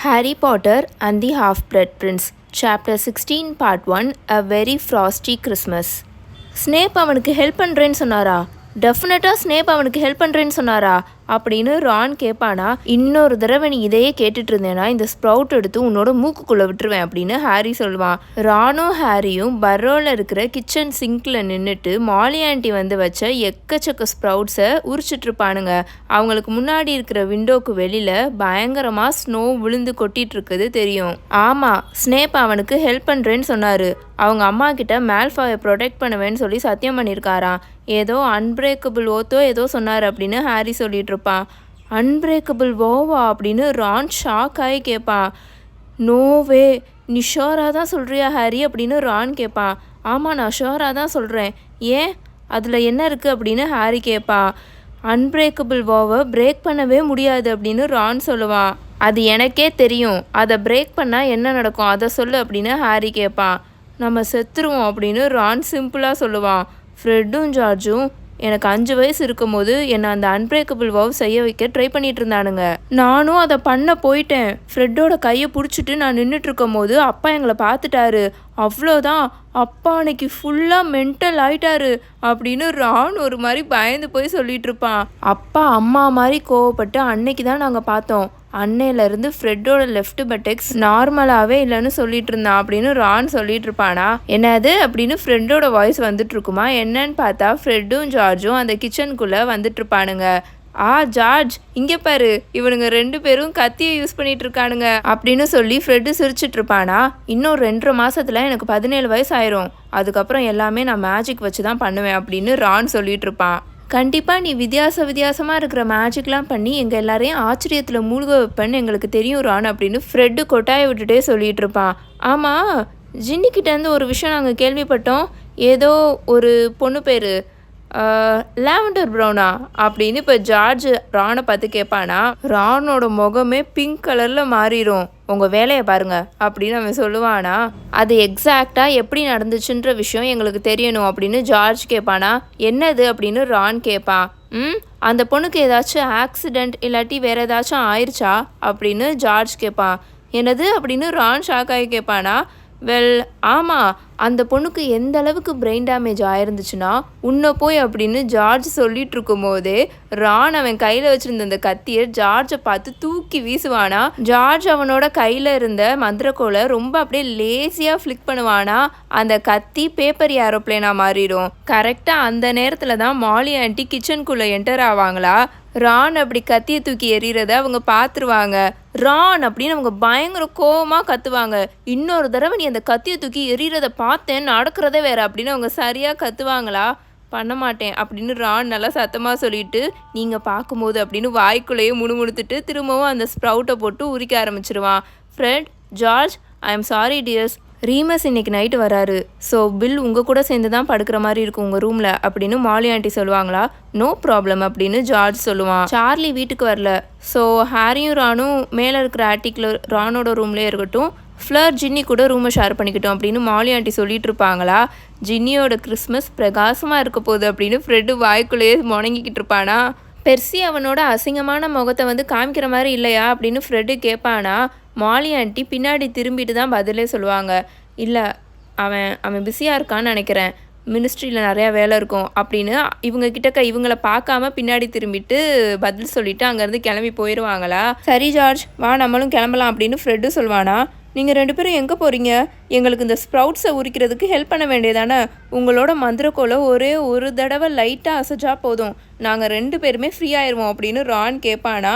Harry Potter and the Half-Blood Prince, Chapter 16, Part 1 A Very Frosty Christmas. Snape அவனுக்கு help பண்ணுறேன்னு சொன்னாரா டெஃபினட்டாக Snap அவனுக்கு ஹெல்ப் பண்ணுறேன்னு சொன்னாரா அப்படின்னு ரான் கேட்பானா இன்னொரு தடவை நீ இதையே கேட்டுட்டு இருந்தேன்னா இந்த ஸ்ப்ரவுட் எடுத்து உன்னோட மூக்குக்குள்ளே விட்டுருவேன் அப்படின்னு ஹாரி சொல்லுவான். ரானும் ஹாரியும் பர்ரோவில் இருக்கிற கிச்சன் சிங்க்கில் நின்றுட்டு மாலி ஆண்டி வந்து வச்ச எக்கச்சக்க ஸ்ப்ரவுட்ஸை உரிச்சிட்டு இருப்பானுங்க அவங்களுக்கு முன்னாடி இருக்கிற விண்டோக்கு வெளியில் பயங்கரமாக ஸ்னோ விழுந்து கொட்டிட்டு இருக்குது தெரியும். ஆமாம் ஸ்னேப் அவனுக்கு ஹெல்ப் பண்ணுறேன்னு சொன்னார். அவங்க அம்மா கிட்ட மேல்ஃபாயை ப்ரொடெக்ட் பண்ணுவேன்னு சொல்லி சத்தியம் பண்ணியிருக்காராம். ஏதோ அன்பிரேக்கபிள் ஓத்தோ ஏதோ சொன்னார் அப்படின்னு ஹாரி சொல்லிட்டு இருப்பான் அன்பிரேக்கபிள் ஓவா அப்படின்னு ரான் ஷாக் ஆகி கேட்பான் நோவே நீ ஷோராக தான் சொல்கிறியா ஹாரி? அப்படின்னு ரான் கேட்பான் ஆமாம் நான் ஷோராக தான் சொல்கிறேன் ஏன்? அதில் என்ன இருக்குது அப்படின்னு ஹாரி கேட்பான் அன்பிரேக்கபிள் ஓவை பிரேக் பண்ணவே முடியாது அப்படின்னு ரான் சொல்லுவான் அது எனக்கே தெரியும். அதை பிரேக் பண்ணால் என்ன நடக்கும்? அதை சொல்லு அப்படின்னு ஹாரி கேட்பான் நம்ம செத்துருவோம் அப்படின்னு ரான் சிம்பிளாக சொல்லுவான் ஃப்ரெட்டும் ஜார்ஜும் எனக்கு அஞ்சு வயசு இருக்கும்போது என்னை அந்த அன்பிரேக்கபிள் வவ் செய்ய வைக்க ட்ரை பண்ணிட்டு இருந்தானுங்க. நானும் அதை பண்ண போயிட்டேன். ஃப்ரெட்டோட கையை பிடிச்சிட்டு நான் நின்றுட்டு இருக்கும் போது அப்பா எங்களை பார்த்துட்டாரு. அவ்வளோதான். அப்பா அன்னைக்கு ஃபுல்லாக மென்டல் ஆயிட்டாரு அப்படின்னு ரான் ஒரு மாதிரி பயந்து போய் சொல்லிட்டு இருப்பான். அப்பா அம்மா மாதிரி கோவப்பட்டு அன்னைக்கு தான் நாங்கள் பார்த்தோம். அன்னையிலேருந்து ஃப்ரெட்டோட லெஃப்ட் பட்டெக்ஸ் நார்மலாகவே இல்லைன்னு சொல்லிட்டு இருந்தான் அப்படின்னு ரான் சொல்லிட்டு இருப்பானா என்னது? அப்படின்னு ஃப்ரெண்டோட வாய்ஸ் வந்துட்டு இருக்குமா என்னன்னு பார்த்தா ஃப்ரெட்டும் ஜார்ஜும் அந்த கிச்சனுக்குள்ளே வந்துட்டு இருப்பானுங்க ஆ ஜார்ஜ் இங்கே பாரு இவனுங்க ரெண்டு பேரும் கத்தியை யூஸ் பண்ணிட்டு இருக்கானுங்க அப்படின்னு சொல்லி ஃப்ரெட்டு சிரிச்சிட்டு இருப்பானா இன்னும் ரெண்டரை மாசத்துல எனக்கு பதினேழு வயசு ஆயிரும் அதுக்கப்புறம் எல்லாமே நான் மேஜிக் வச்சு தான் பண்ணுவேன் அப்படின்னு ரான் சொல்லிட்டு இருப்பான் கண்டிப்பாக நீ வித்தியாச வித்தியாசமாக இருக்கிற மேஜிக்லாம் பண்ணி எங்கள் எல்லாரையும் ஆச்சரியத்தில் மூழ்க வைப்பேன்னு எங்களுக்கு தெரியும் ரான் அப்படின்னு ஃப்ரெட்டு கொட்டாயை விட்டுட்டே சொல்லிகிட்டு இருப்பான். ஆமாம் ஜின்னிக்கிட்டேருந்து ஒரு விஷயம் நாங்கள் கேள்விப்பட்டோம். ஏதோ ஒரு பொண்ணு பேர். லாவெண்டர் ப்ரௌனா அப்படின்னு இப்போ ஜார்ஜ் ரானை பார்த்து கேட்பானா ரானோட முகமே பிங்க் கலரில் மாறிடும் உங்கள் வேலையை பாருங்க அப்படின்னு அவன் சொல்லுவானா. அது எக்ஸாக்டாக எப்படி நடந்துச்சுன்ற விஷயம் எங்களுக்கு தெரியணும் அப்படின்னு ஜார்ஜ் கேட்பானா என்னது அப்படின்னு ரான் கேட்பான் ம் அந்த பொண்ணுக்கு ஏதாச்சும் ஆக்சிடெண்ட் இல்லாட்டி வேறு ஏதாச்சும் ஆயிடுச்சா அப்படின்னு ஜார்ஜ் கேட்பான் என்னது அப்படின்னு ரான் ஷாக்காகி கேட்பானா வெல் ஆமாம் அந்த பொண்ணுக்கு எந்த அளவுக்கு பிரெயின் டேமேஜ் ஆயிருந்துச்சுன்னா உன்னை போய் அப்படின்னு ஜார்ஜ் சொல்லிட்டு இருக்கும் போதே ரான் அவன் கையில் வச்சிருந்த அந்த கத்தியை ஜார்ஜை பார்த்து தூக்கி வீசுவானா? ஜார்ஜ் அவனோட கையில் இருந்த மந்திரக்கோலை ரொம்ப அப்படியே லேசியாக ஃப்ளிக் பண்ணுவானா? அந்த கத்தி பேப்பர் ஏரோப்ளேனாக மாறிடும். கரெக்டாக அந்த நேரத்தில் தான் மாலி ஆண்டி கிச்சனுக்குள்ளே என்டர் ஆவாங்களா? ரான் அப்படி கத்தியை தூக்கி எறிகிறத அவங்க பார்த்துருவாங்க. ரான் அப்படின்னு அவங்க பயங்கர கோவமாக கத்துவாங்க. இன்னொரு தடவை நீ அந்த கத்தியை தூக்கி எறிகிறத பா பார்த்தேன் நடக்கிறதே வேறு அப்படின்னு அவங்க சரியாக கத்துவாங்களா? பண்ண மாட்டேன் அப்படின்னு ரான் நல்லா சத்தமாக சொல்லிட்டு நீங்கள் பார்க்கும்போது அப்படின்னு வாய்க்குள்ளேயே முணுமுணுத்துட்டு திரும்பவும் அந்த ஸ்ப்ரவுட்டை போட்டு உரிக்க ஆரம்பிச்சிருவான். Fred George I am sorry dears Remus இன்னைக்கு நைட்டு வராரு. ஸோ பில் உங்கள் கூட சேர்ந்து தான் படுக்கிற மாதிரி இருக்கும் உங்கள் ரூமில் அப்படின்னு மாலி ஆண்டி சொல்லுவாங்களா? நோ ப்ராப்ளம் அப்படின்னு ஜார்ஜ் சொல்லுவான். சார்லி வீட்டுக்கு வரல. ஸோ ஹாரியும் ரானும் மேலே இருக்கிற ஆட்டிக்கில் ரானோட ரூம்லேயே இருக்கட்டும். ஃப்ளர் ஜின்னி கூட ரூமை ஷேர் பண்ணிக்கிட்டோம் அப்படின்னு மாலி ஆண்டி சொல்லிட்டு இருப்பாங்களா? ஜின்னியோட கிறிஸ்மஸ் பிரகாசமாக இருக்க போகுது அப்படின்னு ஃப்ரெட்டு வாய்க்குள்ளேயே முணங்கிக்கிட்டு இருப்பானா? பெர்சி அவனோட அசிங்கமான முகத்தை வந்து காமிக்கிற மாதிரி இல்லையா அப்படின்னு ஃப்ரெட்டு கேட்பானா? மாலி ஆண்டி பின்னாடி திரும்பிட்டு தான் பதிலே சொல்லுவாங்க. இல்லை அவன் அவன் பிஸியாக இருக்கான்னு நினைக்கிறேன். மினிஸ்ட்ரியில் நிறையா வேலை இருக்கும் அப்படின்னு இவங்க கிட்டக்க இவங்கள பார்க்காம பின்னாடி திரும்பிட்டு பதில் சொல்லிட்டு அங்கேருந்து கிளம்பி போயிடுவாங்களா சரி ஜார்ஜ் வா நம்மளும் கிளம்பலாம் அப்படின்னு ஃப்ரெட்டு சொல்வானா நீங்கள் ரெண்டு பேரும் எங்கே போகிறீங்க எங்களுக்கு இந்த ஸ்ப்ரவுட்ஸை உரிக்கிறதுக்கு ஹெல்ப் பண்ண வேண்டியதானே? உங்களோட மந்திரக்கோலை ஒரே ஒரு தடவை லைட்டாக அசைச்சா போதும். நாங்கள் ரெண்டு பேருமே ஃப்ரீ ஆயிடுவோம் அப்படின்னு ரான் கேட்பானா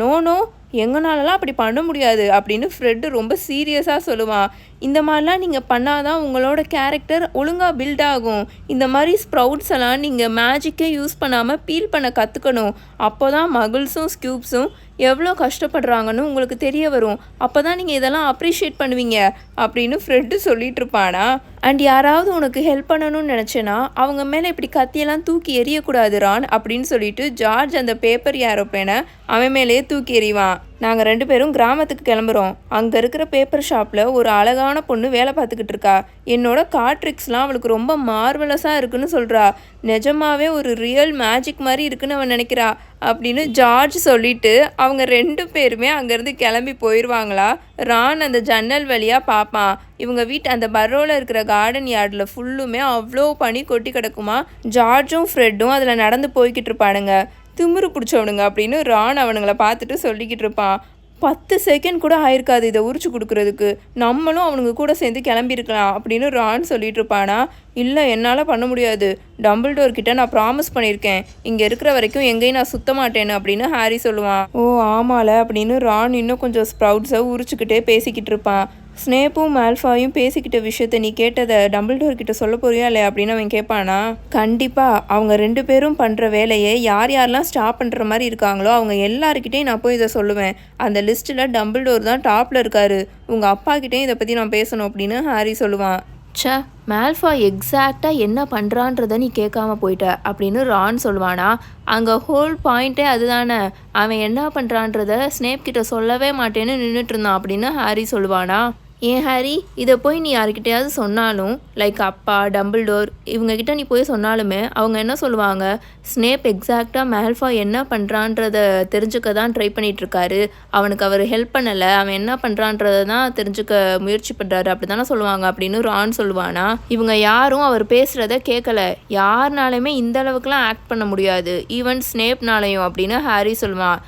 நோ நோ எங்கனாலலாம் அப்படி பண்ண முடியாது அப்படின்னு ஃப்ரெட்டு ரொம்ப சீரியஸாக சொல்லுவான் இந்த மாதிரிலாம் நீங்கள் பண்ணாதான் உங்களோட கேரக்டர் ஒழுங்காக பில்ட் ஆகும். இந்த மாதிரி ஸ்ப்ரவுட்ஸ் எல்லாம் நீங்கள் மேஜிக்கே யூஸ் பண்ணாமல் பீல் பண்ண கற்றுக்கணும் அப்போ தான் மகிழ்ஸும் ஸ்கியூப்ஸும் எவ்வளோ கஷ்டப்படுறாங்கன்னு உங்களுக்கு தெரிய வரும். அப்போ தான் நீங்கள் இதெல்லாம் அப்ரிஷியேட் பண்ணுவீங்க அப்படின்னு ஃப்ரெட்டு சொல்லிட்டு இருப்பானா? அண்ட் யாராவது உனக்கு ஹெல்ப் பண்ணணும்னு நினச்சேன்னா அவங்க மேலே இப்படி கத்தியெல்லாம் தூக்கி எறியக்கூடாது ரான் அப்படின்னு சொல்லிட்டு ஜார்ஜ் அந்த பேப்பர் ஏரோப்ளேனை அவன் மேலேயே தூக்கி எறிவான். நாங்கள் ரெண்டு பேரும் கிராமத்துக்கு கிளம்புறோம். அங்கே இருக்கிற பேப்பர் ஷாப்பில் ஒரு அழகான பொண்ணு வேலை பார்த்துக்கிட்டு இருக்கா. என்னோட கார்ட் ட்ரிக்ஸ்லாம் அவளுக்கு ரொம்ப மார்வலஸாக இருக்குன்னு சொல்கிறா நிஜமாவே ஒரு ரியல் மேஜிக் மாதிரி இருக்குன்னு அவன் நினைக்கிறா. அப்படின்னு ஜார்ஜ் சொல்லிட்டு அவங்க ரெண்டு பேருமே அங்கேருந்து கிளம்பி போயிடுவாங்களா ரான் அந்த ஜன்னல் வழியாக பார்ப்பான் இவங்க வீட்டு அந்த பரோவில் இருக்கிற கார்டன் யார்டில் ஃபுல்லுமே அவ்வளோ பனி கொட்டி கிடக்குமா? ஜார்ஜும் ஃப்ரெட்டும் அதில் நடந்து போய்கிட்டு இருப்பானுங்க. திமிரு பிடிச்சவனுங்க அப்படின்னு ரான் அவனுங்களை பார்த்துட்டு சொல்லிக்கிட்டு இருப்பான். பத்து செகண்ட் கூட ஆயிருக்காது இதை உரிச்சு கொடுக்குறதுக்கு. நம்மளும் அவனுங்க கூட சேர்ந்து கிளம்பியிருக்கலாம் அப்படின்னு ரான் சொல்லிட்டு இருப்பானா? இல்லை என்னால் பண்ண முடியாது. டம்பிள் டோர் கிட்ட நான் ப்ராமிஸ் பண்ணியிருக்கேன். இங்கே இருக்கிற வரைக்கும் எங்கேயும் நான் சுத்த மாட்டேன்னு அப்படின்னு ஹாரி சொல்லுவான். ஓ ஆமால அப்படின்னு ரான் இன்னும் கொஞ்சம் ஸ்ப்ரவுட்ஸை உரிச்சுக்கிட்டே பேசிக்கிட்டு இருப்பான். ஸ்னேப்பும் ஆல்ஃபாயும் பேசிக்கிட்ட விஷயத்த நீ கேட்டதை டம்பிள்டோர் கிட்ட சொல்ல போறியா இல்லையா அப்படின்னு அவன் கேட்பானா? கண்டிப்பாக அவங்க ரெண்டு பேரும் பண்ணுற வேலையை யார் யாரெல்லாம் ஸ்டாப் பண்ணுற மாதிரி இருக்காங்களோ அவங்க எல்லாருக்கிட்டையும் நான் போய் இதை சொல்லுவேன். அந்த லிஸ்ட்டில் டம்பிள்டோர் தான் டாப்பில் இருக்காரு. உங்கள் அப்பா கிட்டேயும் இதை பற்றி நான் பேசணும் அப்படின்னு ஹாரி சொல்லுவான். ச்சே மேல்ஃபா எக்ஸாக்டாக என்ன பண்ணுறான்றத நீ கேட்காம போயிட்ட அப்படின்னு ரான் சொல்லுவானா? அங்கே ஹோல் பாயிண்ட்டே அதுதானே. அவன் என்ன பண்ணுறான்றத ஸ்னேப் கிட்ட சொல்லவே மாட்டேன்னு நின்றுட்டு இருந்தான் அப்படின்னு ஹாரி சொல்லுவானா? ஏன் ஹாரி? இதை போய் நீ யார்கிட்டயாவது சொன்னாலும் லைக் அப்பா டம்பிள்டோர் இவங்ககிட்ட நீ போய் சொன்னாலுமே அவங்க என்ன சொல்லுவாங்க? ஸ்னேப் எக்ஸாக்டாக மேல்ஃபா என்ன பண்ணுறான்றத தெரிஞ்சுக்க தான் ட்ரை பண்ணிகிட்ருக்காரு அவனுக்கு அவர் ஹெல்ப் பண்ணலை. அவன் என்ன பண்ணுறான்றத தான் தெரிஞ்சுக்க முயற்சி பண்ணுறாரு அப்படி தானே சொல்லுவாங்க அப்படின்னு ரான் சொல்லுவானா? இவங்க யாரும் அவர் பேசுகிறத கேட்கல யாருனாலுமே இந்த அளவுக்குலாம் ஆக்ட் பண்ண முடியாது. ஈவன் ஸ்னேப்னாலையும் அப்படின்னு ஹாரி சொல்லுவான்.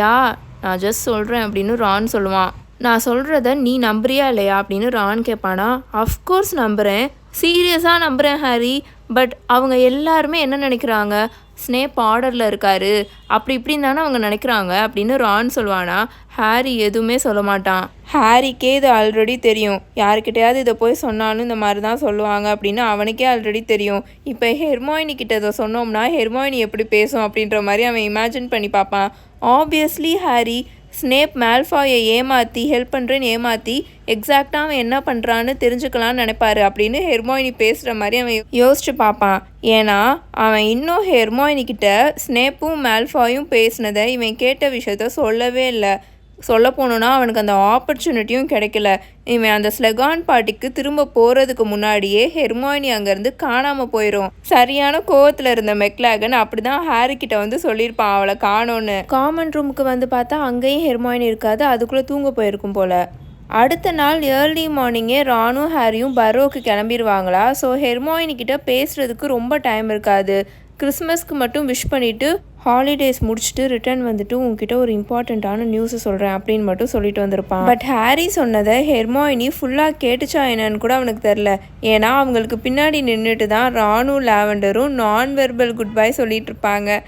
யா நான் ஜஸ்ட் சொல்கிறேன் அப்படின்னு ரான் சொல்லுவான். நான் சொல்கிறத நீ நம்புறியா இல்லையா அப்படின்னு ரான் கேட்பானா அஃப்கோர்ஸ் நம்புகிறேன் சீரியஸாக நம்புகிறேன் ஹாரி. பட் அவங்க எல்லாருமே என்ன நினைக்கிறாங்க? ஸ்னேப் ஆர்டரில் இருக்காரு. அப்படி இப்படின்னு தானே அவங்க நினைக்கிறாங்க அப்படின்னு ரான் சொல்லுவானா ஹாரி எதுவுமே சொல்ல மாட்டான். ஹாரிக்கே இது ஆல்ரெடி தெரியும். யாருக்கிட்டையாவது இதை போய் சொன்னாலும் இந்த மாதிரி தான் சொல்லுவாங்க அப்படின்னு அவனுக்கே ஆல்ரெடி தெரியும். இப்போ ஹெர்மாயினி கிட்ட இதை சொன்னோம்னா ஹெர்மாயினி எப்படி பேசும் அப்படின்ற மாதிரி அவன் இமேஜின் பண்ணி பார்ப்பான். ஆப்வியஸ்லி ஹாரி ஸ்னேப் மேல்ஃபாயை ஏமாற்றி ஹெல்ப் பண்ணுறேன்னு ஏமாற்றி எக்ஸாக்டாக அவன் என்ன பண்ணுறான்னு தெரிஞ்சுக்கலான்னு நினைப்பாரு அப்படின்னு ஹெர்மாயினி பேசுகிற மாதிரி அவன் யோசிச்சு பார்ப்பான். ஏன்னா அவன் இன்னும் ஹெர்மோயினிக்கிட்ட ஸ்னேப்பும் மேல்ஃபாயும் பேசினதை இவன் கேட்ட விஷயத்த சொல்லவே இல்லை. சொல்ல போனோன்னா அவனுக்கு அந்த ஆப்பர்ச்சுனிட்டியும் கிடைக்கல. இவன் அந்த ஸ்லெகான் பாட்டிக்கு திரும்ப போகிறதுக்கு முன்னாடியே ஹெர்மாயினி அங்கேருந்து காணாமல் போயிடும் சரியான கோவத்தில் இருந்த மெக்லாகன் அப்படி தான் ஹாரி கிட்ட வந்து சொல்லியிருப்பான் அவளை காணோன்னு காமன் ரூமுக்கு வந்து பார்த்தா அங்கேயும் ஹெர்மாயினி இருக்காது அதுக்குள்ளே தூங்க போயிருக்கும் போல. அடுத்த நாள் ஏர்லி மார்னிங்கே ராணும் ஹாரியும் பரோவுக்கு கிளம்பிடுவாங்களா ஸோ ஹெர்மாயினி கிட்ட பேசுறதுக்கு ரொம்ப டைம் இருக்காது. கிறிஸ்மஸ்க்கு மட்டும் விஷ் பண்ணிவிட்டு ஹாலிடேஸ் முடிச்சுட்டு ரிட்டர்ன் வந்துட்டு உங்ககிட்ட ஒரு இம்பார்ட்டண்ட்டான நியூஸை சொல்கிறேன் அப்படின்னு மட்டும் சொல்லிட்டு வந்திருப்பான். பட் ஹாரி சொன்னதை ஹெர்மாயினி ஃபுல்லாக கேட்டுச்சா என்னன்னு கூட அவனுக்கு தெரில ஏன்னா அவங்களுக்கு பின்னாடி நின்றுட்டு தான் ராணு லாவெண்டரும் நான் வெர்பல் குட் பை சொல்லிட்டு இருப்பாங்க.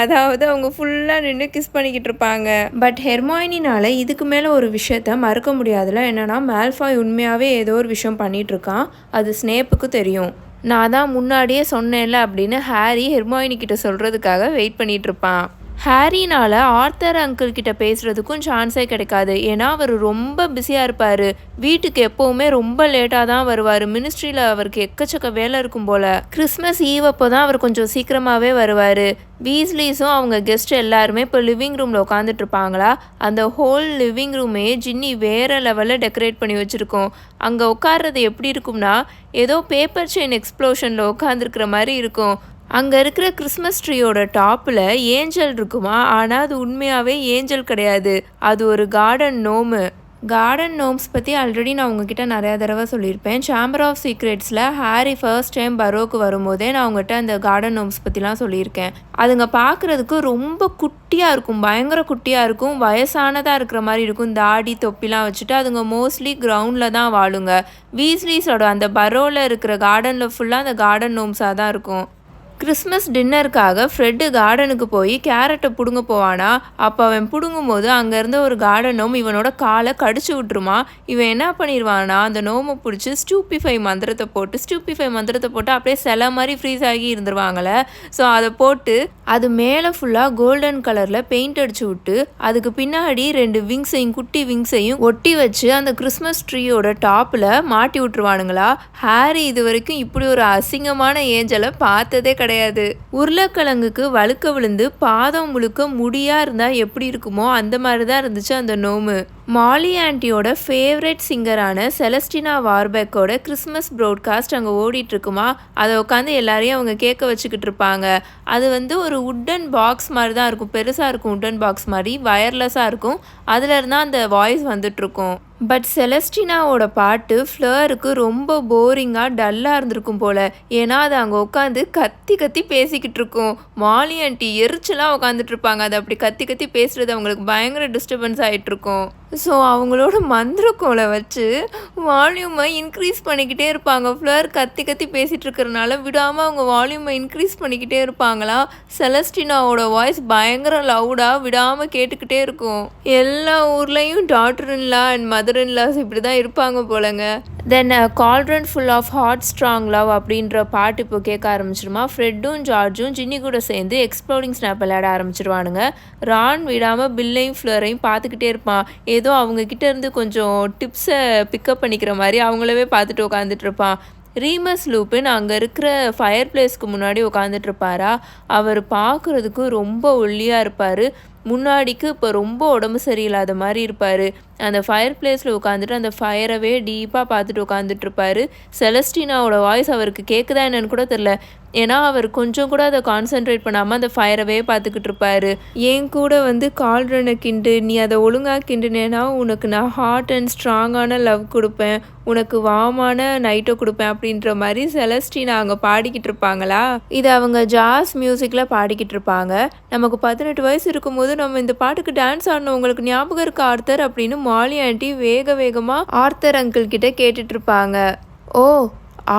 அதாவது அவங்க ஃபுல்லாக நின்று கிஸ் பண்ணிக்கிட்டு இருப்பாங்க. பட் ஹெர்மாயினினால இதுக்கு மேலே ஒரு விஷயத்த மறுக்க முடியாதுல. என்னன்னா மேல்ஃபாய் உண்மையாகவே ஏதோ ஒரு விஷயம் பண்ணிட்டு இருக்கான். அது ஸ்னேப்புக்கு தெரியும். நான் தான் முன்னாடியே சொன்னேன்ல அப்படின்னு ஹாரி ஹெர்மாயினி கிட்ட சொல்கிறதுக்காக வெயிட் பண்ணிகிட்ருப்பான் ஹாரினால் ஆர்த்தர் அங்கிள் கிட்ட பேசுகிறதுக்கும் சான்ஸே கிடைக்காது. ஏன்னா அவர் ரொம்ப பிஸியாக இருப்பார். வீட்டுக்கு எப்போவுமே ரொம்ப லேட்டாக தான் வருவார். மினிஸ்ட்ரியில் அவருக்கு எக்கச்சக்க வேலை இருக்கும் போல். கிறிஸ்மஸ் ஈவ் அப்போ தான் அவர் கொஞ்சம் சீக்கிரமாகவே வருவார். வீஸ்லீஸும் அவங்க கெஸ்ட் எல்லாருமே இப்போ லிவிங் ரூமில் உட்காந்துட்டு இருப்பாங்களா? அந்த ஹோல் லிவிங் ரூமே ஜின்னி வேறு லெவலில் டெக்கரேட் பண்ணி வச்சுருக்கோம். அங்கே உட்கார்றது எப்படி இருக்கும்னா ஏதோ பேப்பர் செயின் எக்ஸ்ப்ளோஷனில் உட்காந்துருக்கிற மாதிரி இருக்கும். அங்கே இருக்கிற கிறிஸ்மஸ் ட்ரீயோட டாப்பில் ஏஞ்சல் இருக்குமா? ஆனால் அது உண்மையாகவே ஏஞ்சல் கிடையாது. அது ஒரு கார்டன் நோமு கார்டன் நோம்ஸ் பற்றி ஆல்ரெடி நான் உங்ககிட்ட நிறையா தடவை சொல்லியிருப்பேன். சாம்பர் ஆஃப் சீக்ரெட்ஸில் ஹாரி ஃபர்ஸ்ட் டைம் பரோக்கு வரும்போதே நான் உங்ககிட்ட அந்த கார்டன் நோம்ஸ் பற்றிலாம் சொல்லியிருக்கேன். அதுங்க பார்க்குறதுக்கு ரொம்ப குட்டியாக இருக்கும். பயங்கர குட்டியாக இருக்கும். வயசானதாக இருக்கிற மாதிரி இருக்கும். தாடி தொப்பிலாம் வச்சுட்டு அதுங்க மோஸ்ட்லி கிரவுண்டில் தான் வாழுங்க. வீஸ்லீஸோட அந்த பரோவில் இருக்கிற கார்டனில் ஃபுல்லாக அந்த கார்டன் நோம்ஸாக தான் இருக்கும். கிறிஸ்மஸ் டின்னருக்காக ஃப்ரெட்டு கார்டனுக்கு போய் கேரட்டை பிடுங்க போவானா? அப்போ அவன் பிடுங்கும் போது அங்கேருந்து ஒரு கார்டனும் இவனோட காலை கடிச்சு விட்டுருமா? இவன் என்ன பண்ணிடுவானா அந்த நோமை பிடிச்சி ஸ்டூப்பிஃபை மந்திரத்தை போட்டு ஸ்டூப்பிஃபை மந்திரத்தை போட்டு அப்படியே சில மாதிரி ஃப்ரீஸ் ஆகி இருந்துருவாங்களே. ஸோ அதை போட்டு அது மேலே ஃபுல்லாக கோல்டன் கலரில் பெயிண்ட் அடிச்சு விட்டு அதுக்கு பின்னாடி ரெண்டு விங்ஸையும் குட்டி விங்ஸையும் ஒட்டி வச்சு அந்த கிறிஸ்மஸ் ட்ரீயோட டாப்பில் மாட்டி விட்டுருவானுங்களா? ஹாரி இது வரைக்கும் இப்படி ஒரு அசிங்கமான ஏஞ்சலை பார்த்ததே கிடையாது. கிடையாது. உருளைக்கிழங்குக்கு வழுக்க விழுந்து பாதம் முழுக்க முடியா இருந்தா எப்படி இருக்குமோ அந்த மாதிரி தான் இருந்துச்சு அந்த நோமு மாலி ஆண்டியோட ஃபேவரட் சிங்கரான செலஸ்டினா வார்பெக்கோட கிறிஸ்மஸ் ப்ரோட்காஸ்ட் அங்கே ஓடிட்டுருக்குமா? அதை உட்காந்து எல்லாரையும் அவங்க கேட்க வச்சுக்கிட்டு இருப்பாங்க அது வந்து ஒரு உட்டன் பாக்ஸ் மாதிரி தான் இருக்கும். பெருசாக இருக்கும் உட்டன் பாக்ஸ் மாதிரி வயர்லெஸ்ஸாக இருக்கும். அதில் இருந்தால் அந்த வாய்ஸ் வந்துட்டுருக்கும். பட் செலஸ்டினாவோட பாட்டு ஃப்ளருக்கு ரொம்ப போரிங்காக டல்லாக இருந்திருக்கும் போல். ஏன்னா அது அங்கே உட்காந்து கத்தி கத்தி பேசிக்கிட்டு இருக்கும் மாலி ஆண்டி எரிச்சலாக உட்காந்துட்டு இருப்பாங்க அது அப்படி கத்தி கத்தி பேசுகிறது அவங்களுக்கு பயங்கர டிஸ்டர்பன்ஸ் ஆகிட்டு இருக்கும் ஸோ அவங்களோட மந்திரக்கோலை வச்சு வால்யூமை இன்க்ரீஸ் பண்ணிக்கிட்டே இருப்பாங்க. ஃப்ளர் கத்தி கத்தி பேசிகிட்டு இருக்கிறனால விடாமல் அவங்க வால்யூமை இன்க்ரீஸ் பண்ணிக்கிட்டே இருப்பாங்களா? செலஸ்டினாவோட வாய்ஸ் பயங்கர லவுடாக விடாமல் கேட்டுக்கிட்டே இருக்கும். எல்லா ஊர்லேயும் daughter in law and mother in laws இப்படி தான் இருப்பாங்க போலங்க. Then cauldron full of hot strong love அப்படின்ற பாட்டு இப்போ கேட்க ஆரம்பிச்சிருமா? ஃப்ரெட்டும் ஜார்ஜும் ஜின்னி கூட சேர்ந்து எக்ஸ்ப்ளோரிங் ஸ்னாப் விளையாட ஆரம்பிச்சிருவானுங்க. ரான் விடாமல் பில்லையும் ஃப்ளரையும் பார்த்துக்கிட்டே இருப்பான். ஏதோ அவங்கக்கிட்ட இருந்து கொஞ்சம் டிப்ஸை பிக்கப் பண்ணிக்கிற மாதிரி அவங்களவே பார்த்துட்டு உட்காந்துட்டு இருப்பான் ரீமஸ் லூப்பின் அங்கே இருக்கிற ஃபயர் பிளேஸ்க்கு முன்னாடி உட்காந்துட்டு இருப்பாரா? அவர் பார்க்குறதுக்கு ரொம்ப ஒல்லியாக இருப்பார். முன்னாடிக்கு இப்போ ரொம்ப உடம்பு சரியில்லாத மாதிரி இருப்பார். அந்த ஃபயர் பிளேஸில் உட்காந்துட்டு அந்த ஃபயரவே டீப்பாக பார்த்துட்டு உட்காந்துட்டு இருப்பாரு. செலஸ்டினாவோட வாய்ஸ் அவருக்கு கேட்குதா என்னன்னு கூட தெரில ஏன்னா அவர் கொஞ்சம் கூட அதை கான்சென்ட்ரேட் பண்ணாமல் அந்த ஃபயரவே பார்த்துக்கிட்டு இருப்பாரு. என் கூட வந்து கால்ரனை கிண்டு நீ அதை ஒழுங்காக கிண்டுனேன்னா உனக்கு நான் ஹாட் அண்ட் ஸ்ட்ராங்கான லவ் கொடுப்பேன். உனக்கு வாமான நைட்டை கொடுப்பேன் அப்படின்ற மாதிரி செலஸ்டினா அங்கே பாடிக்கிட்டு இருப்பாங்களா? இது அவங்க ஜாஸ் மியூசிக்கில் பாடிக்கிட்டு இருப்பாங்க. நமக்கு பதினெட்டு வயசு இருக்கும்போது நம்ம இந்த பாட்டுக்கு டான்ஸ் ஆடணும். உங்களுக்கு ஞாபகம் இருக்க ஆர்த்தர்? அப்படின்னு மாலி ஆண்டி வேக வேகமாக ஆர்த்தர் அங்கிள் கிட்ட கேட்டுட்டு இருப்பாங்க ஓ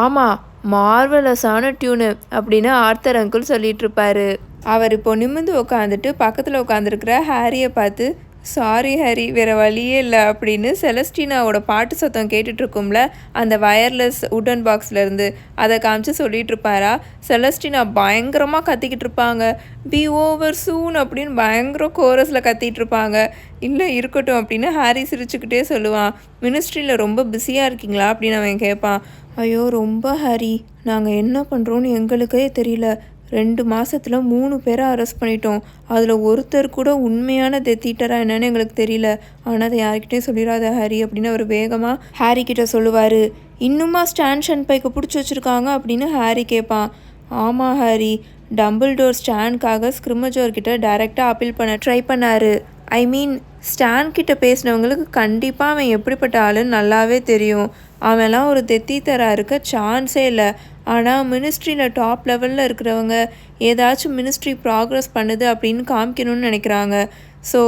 ஆமாம் மார்வலஸான டியூனு அப்படின்னு ஆர்த்தர் அங்கிள் சொல்லிட்டு இருப்பாரு அவர் இப்போ நிமிந்து உட்காந்துட்டு பக்கத்தில் உட்காந்துருக்கிற ஹாரியை பார்த்து சாரி ஹாரி வேறு வழியே இல்லை அப்படின்னு செலஸ்டினாவோட பாட்டு சத்தம் கேட்டுட்டு இருக்கும்ல அந்த வயர்லெஸ் உடன் பாக்ஸ்லேருந்து அதை காமிச்சு சொல்லிகிட்டு இருப்பாரா செலஸ்டினா பயங்கரமாக கத்திக்கிட்டு இருப்பாங்க பி ஓவர் சூன் அப்படின்னு பயங்கர கோரஸில் கத்திகிட்டு இருப்பாங்க இல்லை இருக்கட்டும் அப்படின்னு ஹாரி சிரிச்சுக்கிட்டே சொல்லுவான். மினிஸ்ட்ரியில் ரொம்ப பிஸியாக இருக்கீங்களா? அப்படின்னு அவன் கேட்பான். ஐயோ ரொம்ப ஹாரி நாங்கள் என்ன பண்ணுறோன்னு எங்களுக்கே தெரியல. ரெண்டு மாதத்தில் மூணு பேரை அரெஸ்ட் பண்ணிட்டோம். அதில் ஒருத்தர் கூட உண்மையான டெத்தீட்டரா என்னன்னு எங்களுக்கு தெரியல. ஆனால் அதை யார்கிட்டையும் சொல்லிடாத ஹாரி அப்படின்னு அவர் வேகமாக ஹாரி கிட்ட சொல்லுவார். இன்னுமா ஸ்டாண்ட் ஷன் பைக்கை பிடிச்சி வச்சுருக்காங்க அப்படின்னு ஹாரி கேட்பான் ஆமாம் ஹாரி டம்பிள் டோர் ஸ்டாண்ட்காக ஸ்கிரிமஜோர்கிட்ட டைரெக்டாக அப்பீல் பண்ண ட்ரை பண்ணாரு. ஐ மீன் ஸ்டான் கிட்ட பேசினவங்களுக்கு கண்டிப்பாக அவன் எப்படிப்பட்ட ஆளுன்னு நல்லாவே தெரியும். அவன்லாம் ஒரு தெத்தித்தரா இருக்க சான்ஸே இல்லை. ஆனால் மினிஸ்ட்ரியில் டாப் லெவலில் இருக்கிறவங்க ஏதாச்சும் மினிஸ்ட்ரி ப்ராக்ரஸ் பண்ணுது அப்படின்னு காமிக்கணும்னு நினைக்கிறாங்க. ஸோ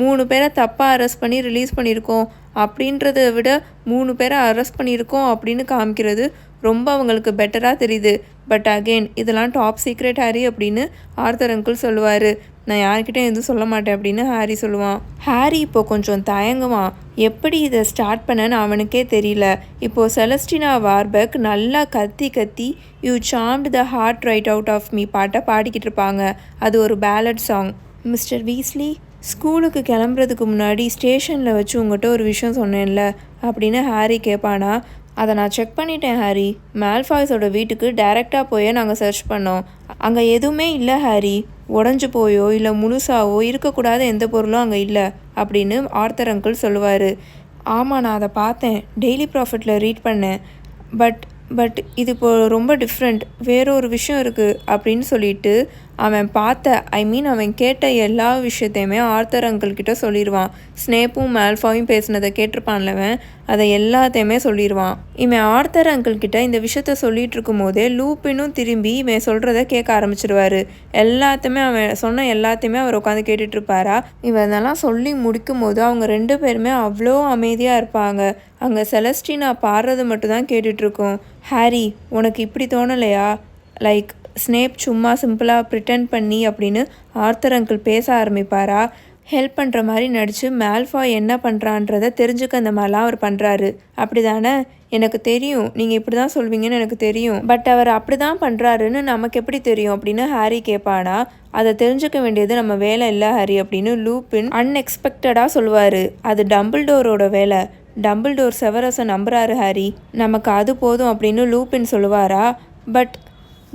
மூணு பேரை தப்பாக அரெஸ்ட் பண்ணி ரிலீஸ் பண்ணியிருக்கோம். அப்படின்றத விட மூணு பேரை அரெஸ்ட் பண்ணியிருக்கோம் அப்படின்னு காமிக்கிறது ரொம்ப அவங்களுக்கு பெட்டராக தெரியுது. பட் அகெயின் இதெல்லாம் டாப் சீக்ரெட் ஹாரி அப்படின்னு ஆர்த்தர் அங்கிள் சொல்லுவார். நான் யார்கிட்டயும் எதுவும் சொல்ல மாட்டேன் அப்படின்னு ஹாரி சொல்லுவான். ஹாரி இப்போ கொஞ்சம் தயங்குவான். எப்படி இதை ஸ்டார்ட் பண்ணன்னு அவனுக்கே தெரியல. இப்போது செலஸ்டினா வார்பக் நல்லா கத்தி கத்தி you charmed the heart right out of me பாட்டை பாடிக்கிட்டு இருப்பாங்க. அது ஒரு பேலட் சாங் மிஸ்டர் வீஸ்லி ஸ்கூலுக்கு கிளம்புறதுக்கு முன்னாடி ஸ்டேஷனில் வச்சு உங்கள்கிட்ட ஒரு விஷயம் சொன்னேன்ல அப்படின்னு ஹாரி கேட்பானா. அதை நான் செக் பண்ணிட்டேன் ஹாரி. மேல்ஃபாய்ஸோட வீட்டுக்கு டைரெக்டாக போய் நாங்கள் சர்ச் பண்ணோம். அங்கே எதுவுமே இல்லை ஹாரி. உடஞ்சி போயோ இல்லை முழுசாவோ இருக்கக்கூடாத எந்த பொருளும் அங்கே இல்லை அப்படின்னு ஆர்த்தர் அங்கிள் சொல்லுவார். ஆமாம் நான் அதை பார்த்தேன். டெய்லி ப்ராஃபிட்டில் ரீட் பண்ணேன். பட் பட் இது இப்போ ரொம்ப டிஃப்ரெண்ட். வேற ஒரு விஷயம் இருக்குது அப்படின்னு சொல்லிட்டு அவன் பார்த்த ஐ மீன் அவன் கேட்ட எல்லா விஷயத்தையுமே ஆர்த்தர் அங்கிள் கிட்ட சொல்லிடுவான் ஸ்னேப்பும் மேல்ஃபாவும் பேசினதை கேட்டிருப்பான்லவன் அதை எல்லாத்தையுமே சொல்லிடுவான் இவன் ஆர்த்தர் அங்கிள் கிட்ட இந்த விஷயத்த சொல்லிட்டு இருக்கும் போதே லூப்பினும் திரும்பி இவன் சொல்கிறத கேட்க ஆரம்பிச்சிருவாரு. எல்லாத்தையுமே அவன் சொன்ன எல்லாத்தையுமே அவர் உட்காந்து கேட்டுட்டு இருப்பாரா? இவன் இதெல்லாம் சொல்லி முடிக்கும் போது அவங்க ரெண்டு பேருமே அவ்வளோ அமைதியாக இருப்பாங்க. அங்கே செலஸ்டினா பாடுறது மட்டும்தான் கேட்டுட்ருக்கோம் ஹாரி உனக்கு இப்படி தோணலையா? லைக் ஸ்னேப் சும்மா சிம்பிளாக ப்ரிட்டன் பண்ணி அப்படின்னு ஆர்த்தர் அங்கிள் பேச ஆரம்பிப்பாரா? ஹெல்ப் பண்ணுற மாதிரி நடித்து மேல்ஃபாய் என்ன பண்ணுறான்றத தெரிஞ்சுக்க அந்த மாதிரிலாம் அவர் பண்ணுறாரு அப்படி தானே எனக்கு தெரியும். நீங்கள் இப்படி தான் சொல்வீங்கன்னு எனக்கு தெரியும். பட் அவர் அப்படி தான் பண்ணுறாருன்னு நமக்கு எப்படி தெரியும்? அப்படின்னு ஹாரி கேட்பானா அதை தெரிஞ்சுக்க வேண்டியது நம்ம வேலை இல்லை ஹாரி அப்படின்னு லூப்பின் அன்எக்ஸ்பெக்டடாக சொல்லுவார். அது டம்பிள் டோரோட வேலை. டம்பிள் டோர் செவரஸை நம்புறாரு ஹாரி. நமக்கு அது போதும் அப்படின்னு லூப்பின் சொல்லுவாரா? பட்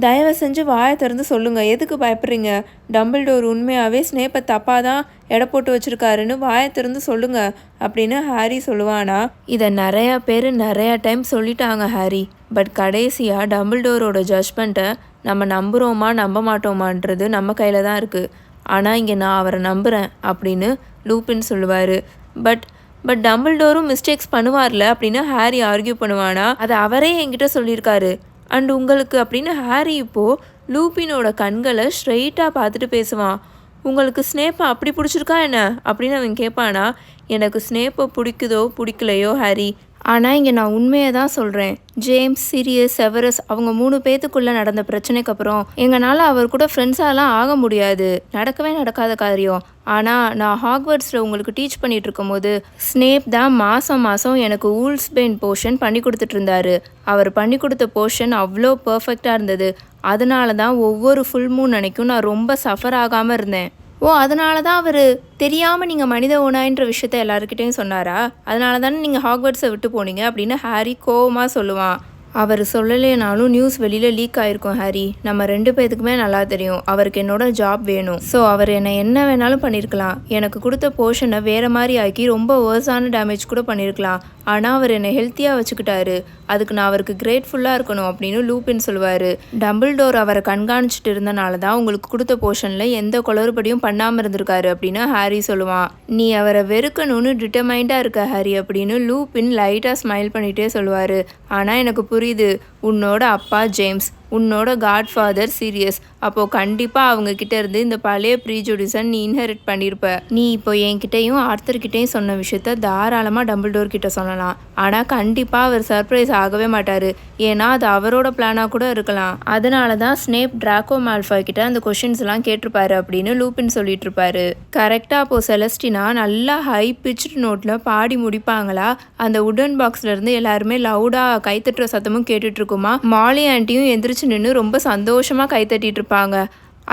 தயவு செஞ்சு வாயை திறந்து சொல்லுங்கள் எதுக்கு பயப்படுறீங்க? டம்பிள்டோர் உண்மையாகவே ஸ்னேப்பை தப்பாக தான் எடை போட்டு வச்சுருக்காருன்னு வாயை திறந்து சொல்லுங்கள் அப்படின்னு ஹாரி சொல்லுவானா? இதை நிறையா பேர் நிறையா டைம் சொல்லிட்டாங்க ஹாரி. பட் கடைசியாக டம்பிள்டோரோட ஜட்ஜ்மெண்ட்டை நம்ம நம்புகிறோமா நம்ப மாட்டோமான்றது நம்ம கையில் தான் இருக்குது ஆனால் இங்கே நான் அவரை நம்புகிறேன் அப்படின்னு லூப்பின் சொல்லுவார். பட் பட் டம்பிள்டோரும் மிஸ்டேக்ஸ் பண்ணுவார்ல அப்படின்னு ஹாரி ஆர்கியூ பண்ணுவானா? அதை அவரே என்கிட்ட சொல்லியிருக்காரு. அண்ட் உங்களுக்கு அப்படின்னு ஹாரி இப்போது லூபினோட கண்களை ஸ்ட்ரெயிட்டாக பார்த்துட்டு பேசுவான். உங்களுக்கு ஸ்னேப்பை அப்படி பிடிச்சிருக்கா என்ன? அப்படின்னு அவன் கேட்பானா. எனக்கு ஸ்னேப்பை பிடிக்குதோ பிடிக்கலையோ ஹாரி? ஆனால் இங்கே நான் உண்மையை தான் சொல்கிறேன் ஜேம்ஸ் சீரியஸ் செவரஸ் அவங்க மூணு பேத்துக்குள்ளே நடந்த பிரச்சனைக்கு அப்புறம் எங்களால் அவர் கூட ஃப்ரெண்ட்ஸாலாம் ஆக முடியாது. நடக்கவே நடக்காத காரியம். ஆனால் நான் ஹாக்வர்ட்ஸில் உங்களுக்கு டீச் பண்ணிட்டு இருக்கும்போது ஸ்னேப் தான் மாதம் மாதம் எனக்கு ஊல்ஸ் பெயின் போர்ஷன் பண்ணி கொடுத்துட்டு இருந்தாரு. அவர் பண்ணி கொடுத்த போர்ஷன் அவ்வளோ பர்ஃபெக்டாக இருந்தது. அதனால தான் ஒவ்வொரு ஃபுல் மூன் அன்னைக்கும் நான் ரொம்ப சஃபர் ஆகாமல் இருந்தேன். ஓ அதனால தான் அவர் தெரியாமல் நீங்கள் மனித ஓனாயின்ற விஷயத்த எல்லாருக்கிட்டையும் சொன்னாரா? அதனால தானே நீங்கள் ஹாக்வர்ட்ஸை விட்டு போனீங்க அப்படின்னு ஹாரி கோவமாக சொல்லுவான். அவர் சொல்லலைனாலும் நியூஸ் வெளியில் லீக் ஆயிருக்கும் ஹாரி. நம்ம ரெண்டு பேத்துக்குமே நல்லா தெரியும். அவருக்கு என்னோட ஜாப் வேணும். ஸோ அவர் என்னை என்ன வேணாலும் பண்ணியிருக்கலாம் எனக்கு கொடுத்த போர்ஷனை வேறு மாதிரி ஆக்கி ரொம்ப வேர்ஸான டேமேஜ் கூட பண்ணியிருக்கலாம் ஆனால் அவர் என்னை ஹெல்த்தியாக வச்சுக்கிட்டாரு. அதுக்கு நான் அவருக்கு கிரேட்ஃபுல்லாக இருக்கணும் அப்படின்னு லூப்பின் சொல்லுவார் டம்பிள்டோர் அவரை கண்காணிச்சிட்டு இருந்தனால தான் உங்களுக்கு கொடுத்த போர்ஷனில் எந்த குளறுபடியும் பண்ணாமல் இருந்திருக்காரு அப்படின்னு ஹாரி சொல்லுவான். நீ அவரை வெறுக்கணும்னு டிட்டர்மைண்டாக இருக்க ஹாரி அப்படின்னு லூப்பின் லைட்டாக ஸ்மைல் பண்ணிகிட்டே சொல்லுவார் ஆனால் எனக்கு புரியுது உன்னோட அப்பா ஜேம்ஸ். உன்னோட காட்ஃபாதர் சீரியஸ் அப்போது கண்டிப்பாக அவங்க கிட்ட இருந்து இந்த பழைய ப்ரீஜுடிஸை நீ இன்ஹெரிட் பண்ணியிருப்ப நீ இப்போ என்கிட்டயும் ஆர்த்தர்கிட்டையும் சொன்ன விஷயத்த தாராளமாக டம்பிள்டோர் கிட்ட சொல்லலாம். ஆனால் கண்டிப்பாக அவர் சர்ப்ரைஸ் ஆகவே மாட்டார். ஏன்னா அது அவரோட பிளானாக கூட இருக்கலாம். அதனால தான் ஸ்னேப் டிராக்கோ மால்ஃபாய் கிட்ட அந்த கொஷின்ஸ் எல்லாம் கேட்டிருப்பாரு அப்படின்னு லூப்பின் சொல்லிட்டு இருப்பாரு. கரெக்டாக அப்போது செலஸ்டினா நல்லா ஹை பிச்சு நோட்டில் பாடி முடிப்பாங்களா? அந்த உடன் பாக்ஸ்ல இருந்து எல்லாருமே லவுடாக கைத்தட்டுற சத்தமும் கேட்டுட்டு இருக்குமா? மாலி ஆண்டியும் எந்திரிச்சு நின்று ரொம்ப சந்தோஷமாக கைத்தட்டிட்டு இருப்பாங்க.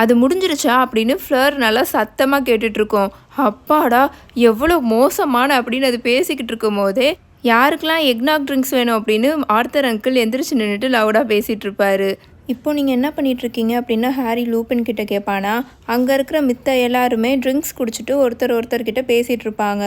அது முடிஞ்சிருச்சா அப்படின்னு ஃப்ளர் நல்லா சத்தமாக கேட்டுட்ருக்கோம். அப்பாடா எவ்வளோ மோசமான அப்படின்னு அது பேசிக்கிட்டு இருக்கும் போதே யாருக்கெல்லாம் எக்னாக் ட்ரிங்க்ஸ் வேணும்? அப்படின்னு ஆர்த்தர் அங்கிள் எந்திரிச்சு நின்றுட்டு லவுடாக பேசிகிட்டு இருப்பாரு. இப்போ நீங்கள் என்ன பண்ணிகிட்ருக்கீங்க அப்படின்னா ஹாரி லூப்பின் கிட்ட கேட்பானா அங்கே இருக்கிற மித்த எல்லாருமே ட்ரிங்க்ஸ் குடிச்சிட்டு ஒருத்தர் ஒருத்தர்கிட்ட பேசிகிட்டு இருப்பாங்க.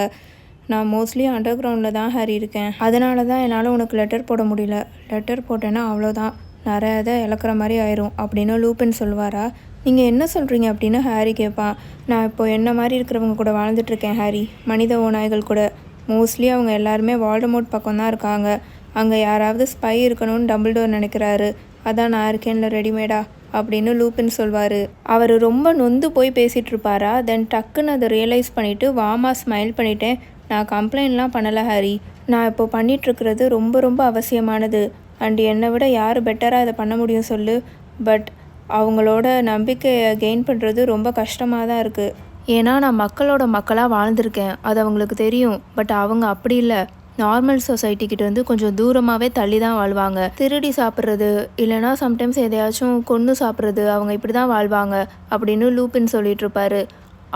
நான் மோஸ்ட்லி அண்டர் கிரவுண்டில் தான் ஹாரி இருக்கேன். அதனால தான் என்னால் உனக்கு லெட்டர் போட முடியல. லெட்டர் போட்டேன்னா அவ்வளோதான். நிறைய இதை இழக்கிற மாதிரி ஆயிரும் அப்படின்னு லூப்பின் சொல்வாரா நீங்கள் என்ன சொல்கிறீங்க அப்படின்னு ஹாரி கேட்பான் நான் இப்போ என்ன மாதிரி இருக்கிறவங்க கூட வாழ்ந்துட்டுருக்கேன் ஹாரி. மனித ஓநாய்கள் கூட. மோஸ்ட்லி அவங்க எல்லாருமே வால்டமோட் பக்கம் தான் இருக்காங்க. அங்கே யாராவது ஸ்பை இருக்கணும்னு டம்பிள்டோர் நினைக்கிறாரு. அதான் நான் இருக்கேன்ல ரெடிமேடா அப்படின்னு லூப்பின் சொல்வார். அவர் ரொம்ப நொந்து போய் பேசிகிட்டு இருப்பாரா? தென் டக்குன்னு அதை ரியலைஸ் பண்ணிவிட்டு வாமா ஸ்மைல் பண்ணிட்டேன். நான் கம்ப்ளைண்ட்லாம் பண்ணலை ஹாரி. நான் இப்போ பண்ணிகிட்ருக்கிறது ரொம்ப ரொம்ப அவசியமானது. அண்ட் என்னை விட யார் பெட்டராக இதை பண்ண முடியும் சொல்லு. பட் அவங்களோட நம்பிக்கையை கெயின் பண்ணுறது ரொம்ப கஷ்டமாக தான் இருக்குது ஏன்னா நான் மக்களோட மக்களாக வாழ்ந்திருக்கேன். அது அவங்களுக்கு தெரியும். பட் அவங்க அப்படி இல்லை. நார்மல் சொசைட்டிக்கிட்ட இருந்து கொஞ்சம் தூரமாகவே தள்ளி தான் வாழ்வாங்க. திருடி சாப்பிட்றது இல்லைனா சம்டைம்ஸ் எதையாச்சும் கொன்று சாப்பிட்றது அவங்க இப்படி தான் வாழ்வாங்க அப்படின்னு லூப்பின் சொல்லிட்டு இருப்பாரு.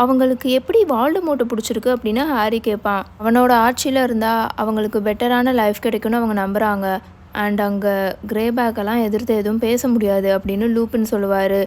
அவங்களுக்கு எப்படி வால்டு மூட்டை பிடிச்சிருக்கு அப்படின்னு ஹாரி கேட்பான் அவனோட ஆட்சியில் இருந்தால் அவங்களுக்கு பெட்டரான லைஃப் கிடைக்கும்னு அவங்க நம்புகிறாங்க அண்ட் அங்கே கிரேபேக்கெல்லாம் எதிர்த்து எதுவும் பேச முடியாது அப்படின்னு லூப்பின் சொல்லுவார்.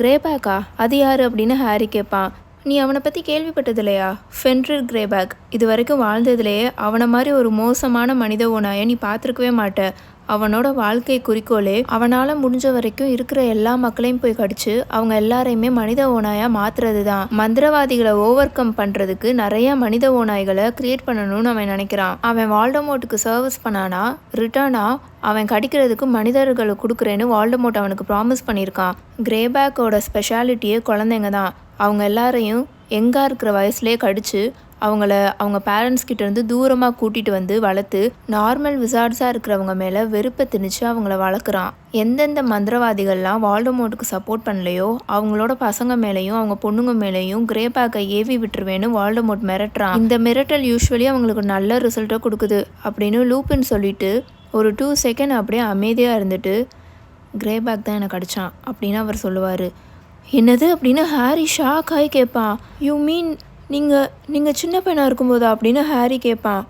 கிரேபேக்கா அது யார் அப்படின்னு ஹாரி கேட்பான். நீ அவனை பற்றி கேள்விப்பட்டது இல்லையா ஃபென்ட்ரில் கிரேபேக் இது வரைக்கும் வாழ்ந்ததுலேயே அவனை மாதிரி ஒரு மோசமான மனித ஓனாயை நீ பார்த்துருக்கவே மாட்ட. அவனோட வாழ்க்கை குறிக்கோளே அவனால் முடிஞ்ச வரைக்கும் இருக்கிற எல்லா மக்களையும் போய் கடிச்சு அவங்க எல்லாரையுமே மனித ஓனாயாக மாற்றுறது தான் மந்திரவாதிகளை ஓவர் கம் பண்ணுறதுக்கு நிறைய மனித ஓநாய்களை கிரியேட் பண்ணணும்னு அவன் நினைக்கிறான். அவன் வால்டமோட்டுக்கு சர்வீஸ் பண்ணானா ரிட்டர்னா அவன் கடிக்கிறதுக்கு மனிதர்களை கொடுக்குறேன்னு வால்டமோட் அவனுக்கு ப்ராமிஸ் பண்ணியிருக்கான். கிரேபேக்கோட ஸ்பெஷாலிட்டியே குழந்தைங்க தான். அவங்க எல்லாரையும் எங்கே இருக்கிற வயசுலேயே கடிச்சு அவங்கள அவங்க பேரண்ட்ஸ் கிட்டேருந்து தூரமாக கூட்டிகிட்டு வந்து வளர்த்து நார்மல் விசார்ட்ஸாக இருக்கிறவங்க மேலே வெறுப்பை திணிச்சு அவங்கள வளர்க்குறான். எந்தெந்த மந்திரவாதிகள்லாம் வால்டமோட்டுக்கு சப்போர்ட் பண்ணலையோ அவங்களோட பசங்க மேலேயும் அவங்க பொண்ணுங்க மேலேயும் கிரே பேக்கை ஏவி விட்டுருவேன்னு வால்டமோட் மிரட்டுறான். இந்த மிரட்டல் யூஸ்வலி அவங்களுக்கு நல்ல ரிசல்ட்டை கொடுக்குது அப்படின்னு லூப்பின்னு சொல்லிட்டு ஒரு டூ செகண்ட் அப்படியே அமைதியாக இருந்துட்டு கிரே பேக் தான் எனக்கு அடித்தான் அப்படின்னு அவர் சொல்லுவார். என்னது அப்படின்னு ஹாரி ஷாக் ஆகி கேட்பான். யூ மீன் நீங்கள் நீங்கள் சின்ன பையனாக இருக்கும்போது அப்படின்னு ஹாரி கேட்பான்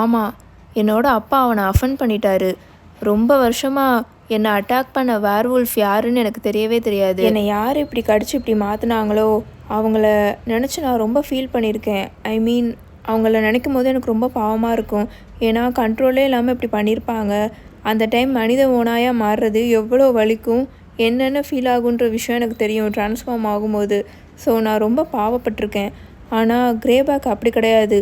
ஆமாம் என்னோட அப்பா அவனை அஃபன் பண்ணிட்டாரு. ரொம்ப வருஷமாக என்னை அட்டாக் பண்ண வேர்வுல்ஃப் யாருன்னு எனக்கு தெரியவே தெரியாது. என்னை யார் இப்படி கடிச்சு இப்படி மாற்றினாங்களோ அவங்கள நினச்சி நான் ரொம்ப ஃபீல் பண்ணியிருக்கேன் ஐ மீன் அவங்கள நினைக்கும் போது எனக்கு ரொம்ப பாவமாக இருக்கும். ஏன்னா கண்ட்ரோலே இல்லாமல் இப்படி பண்ணியிருப்பாங்க அந்த டைம் மனித ஓனாயாக மாறுறது எவ்வளோ வலிக்கும் என்னென்ன ஃபீல் ஆகுன்ற விஷயம் எனக்கு தெரியும். ட்ரான்ஸ்ஃபார்ம் ஆகும்போது. ஸோ நான் ரொம்ப பாவப்பட்டிருக்கேன். ஆனால் கிரேபேக் அப்படி கிடையாது.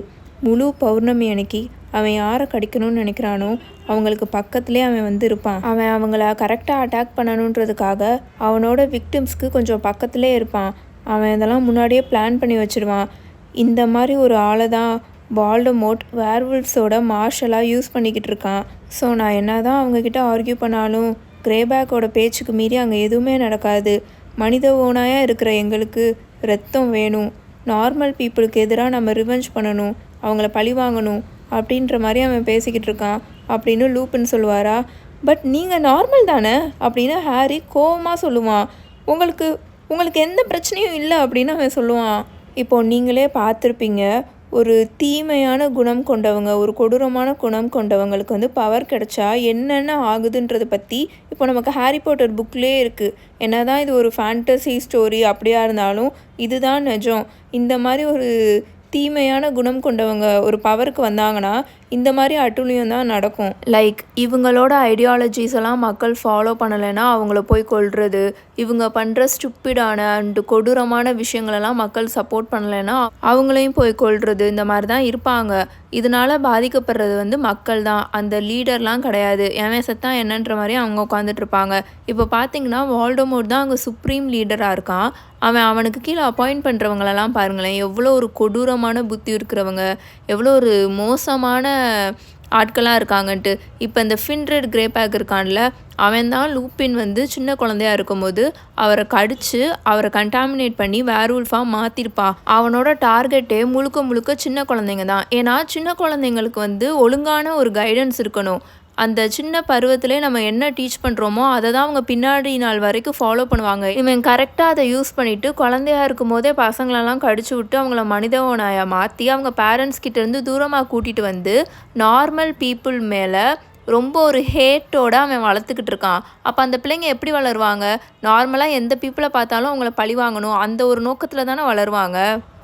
முழு பௌர்ணமி அன்னைக்கு அவன் யாரை கடிக்கணும்னு நினைக்கிறானோ அவங்களுக்கு பக்கத்துலேயே அவன் வந்து இருப்பான் அவன் அவங்கள கரெக்டாக அட்டாக் பண்ணணுன்றதுக்காக அவனோட விக்டிம்ஸ்க்கு கொஞ்சம் பக்கத்துலேயே இருப்பான். அவன் இதெல்லாம் முன்னாடியே பிளான் பண்ணி வச்சுருவான். இந்த மாதிரி ஒரு ஆளை தான் வால்டமோட் வேர்வுல்ஸோட மார்ஷலாக யூஸ் பண்ணிக்கிட்டு இருக்கான். ஸோ நான் என்ன தான் அவங்கக்கிட்ட ஆர்கியூ பண்ணாலும் கிரேபேக்கோட பேச்சுக்கு மீறி அங்கே எதுவுமே நடக்காது. மனித ஓனாயாக இருக்கிற எங்களுக்கு ரத்தம் வேணும். நார்மல் பீப்புளுக்கு எதிராக நம்ம ரிவெஞ்ச் பண்ணணும் அவங்கள பழி வாங்கணும் அப்படின்ற மாதிரி அவன் பேசிக்கிட்டு இருக்கான் அப்படின்னு லூப்புன்னு சொல்லுவாரா? பட் நீங்கள் நார்மல் தானே? அப்படின்னு ஹாரி கோவமாக சொல்லுவான். உங்களுக்கு உங்களுக்கு எந்த பிரச்சனையும் இல்லை அப்படின்னு அவன் சொல்லுவான். இப்போ நீங்களே பார்த்துருப்பீங்க ஒரு தீமையான குணம் கொண்டவங்க ஒரு கொடூரமான குணம் கொண்டவங்களுக்கு வந்து பவர் கிடைச்சா என்னென்ன ஆகுதுன்றதை பற்றி இப்போ நமக்கு ஹாரி பாட்டர் புக்லேயே இருக்குது என்ன தான் இது ஒரு ஃபேண்டசி ஸ்டோரி அப்படியா இருந்தாலும் இதுதான் நிஜம். இந்த மாதிரி ஒரு தீமையான குணம் கொண்டவங்க ஒரு பவருக்கு வந்தாங்கன்னா இந்த மாதிரி அட்டுழியம் தான் நடக்கும். லைக் இவங்களோட ஐடியாலஜிஸ் எல்லாம் மக்கள் ஃபாலோ பண்ணலைன்னா அவங்கள போய் கொள்வது இவங்க பண்ணுற ஸ்டுப்பிடான அண்டு கொடூரமான விஷயங்களெல்லாம் மக்கள் சப்போர்ட் பண்ணலைன்னா அவங்களையும் போய் கொள்வது இந்த மாதிரி தான் இருப்பாங்க. இதனால பாதிக்கப்படுறது வந்து மக்கள் தான். அந்த லீடர்லாம் கிடையாது. எவன் செத்தான் என்னன்ற மாதிரி அவங்க உட்காந்துட்டு இருப்பாங்க. இப்போ பார்த்தீங்கன்னா வால்டோமோட் தான் அங்கே சுப்ரீம் லீடராக இருக்கான். அவன் அவனுக்கு கீழே அப்பாயிண்ட் பண்ணுறவங்களெல்லாம் பாருங்களேன் எவ்வளோ ஒரு கொடூரமான புத்தி இருக்கிறவங்க எவ்வளோ ஒரு மோசமான ஆட்களாக இருக்காங்கன்ட்டு. இப்போ இந்த ஃபின்ரெட் கிரே பேக் இருக்கான்ல அவன் தான் லூப்பின் வந்து சின்ன குழந்தையா இருக்கும்போது அவரை கடிச்சு அவரை கண்டாமினேட் பண்ணி வேர்வுல்ஃபாக மாற்றிருப்பான் அவனோட டார்கெட்டே முழுக்க முழுக்க சின்ன குழந்தைங்க தான். ஏன்னா சின்ன குழந்தைங்களுக்கு வந்து ஒழுங்கான ஒரு கைடன்ஸ் இருக்கணும். அந்த சின்ன பருவத்திலே நம்ம என்ன டீச் பண்ணுறோமோ அதை தான் அவங்க பின்னாடி நாள் வரைக்கும் ஃபாலோ பண்ணுவாங்க. இவன் கரெக்டாக அதை யூஸ் பண்ணிவிட்டு குழந்தையா இருக்கும் போதே பசங்களெல்லாம் கடிச்சு விட்டு அவங்கள மனிதவனாய மாற்றி அவங்க பேரண்ட்ஸ் கிட்டேருந்து தூரமாக கூட்டிகிட்டு வந்து நார்மல் பீப்புள் மேலே ரொம்ப ஒரு ஹேட்டோட அவன் வளர்த்துக்கிட்டு இருக்கான். அப்போ அந்த பிள்ளைங்க எப்படி வளருவாங்க? நார்மலாக எந்த பீப்புளை பார்த்தாலும் அவங்கள பழி வாங்கணும். அந்த ஒரு நோக்கத்தில் தானே வளருவாங்க?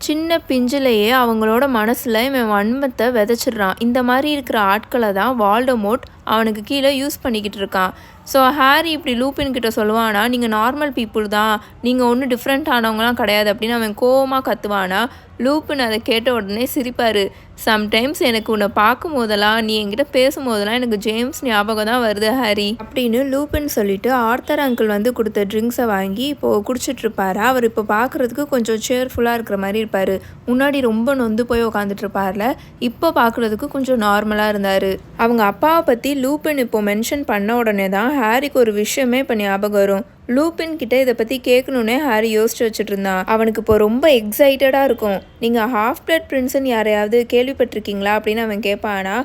சின்ன பிஞ்சிலேயே அவங்களோட மனசில் இவன் வன்மத்தை விதைச்சிடுறான். இந்த மாதிரி இருக்கிற ஆட்களை தான் வால்டமோட் அவனுக்கு கீழே யூஸ் பண்ணிக்கிட்டு இருக்கான். ஸோ ஹாரி இப்படி லூப்பின் கிட்ட சொல்லுவானா நீங்கள் நார்மல் பீப்புள் தான். நீங்கள் ஒன்றும் டிஃப்ரெண்ட் ஆனவங்களாம் கிடையாது. அப்படின்னு அவன் கோவமாக கத்துவானா லூப்பின் அதை கேட்ட உடனே சிரிப்பார். சம்டைம்ஸ் எனக்கு உன்னை பார்க்கும் போதெல்லாம் நீ என்கிட்ட பேசும்போதெல்லாம் எனக்கு ஜேம்ஸ் ஞாபகம் தான் வருது ஹாரி. அப்படின்னு லூப்புன்னு சொல்லிட்டு ஆர்த்தர் அங்கிள் வந்து கொடுத்த ட்ரிங்க்ஸை வாங்கி இப்போது குடிச்சிட்டு இருப்பாரு அவர் இப்போ பார்க்குறதுக்கு கொஞ்சம் சேர்ஃபுல்லாக இருக்கிற மாதிரி இருப்பார். முன்னாடி ரொம்ப நொந்து போய் உட்காந்துட்டு இருப்பார்ல இப்போ பார்க்குறதுக்கு கொஞ்சம் நார்மலாக இருந்தார். அவங்க அப்பாவை பற்றி லூப்பின் இப்போ மென்ஷன் பண்ண உடனே தான் ஹாரிக்கு ஒரு விஷயமே இப்போ ஞாபகம் வரும். லூப்பின் கிட்ட இதை பற்றி கேட்கணுன்னே ஹாரி யோசிச்சு வச்சுட்டு இருந்தான் அவனுக்கு இப்போ ரொம்ப எக்ஸைட்டடாக இருக்கும். நீங்கள் ஹாஃப் பிளட் பிரின்ஸ்ன்னு யாரையாவது கேள்விப்பட்டிருக்கீங்களா? அப்படின்னு அவன் கேட்பானா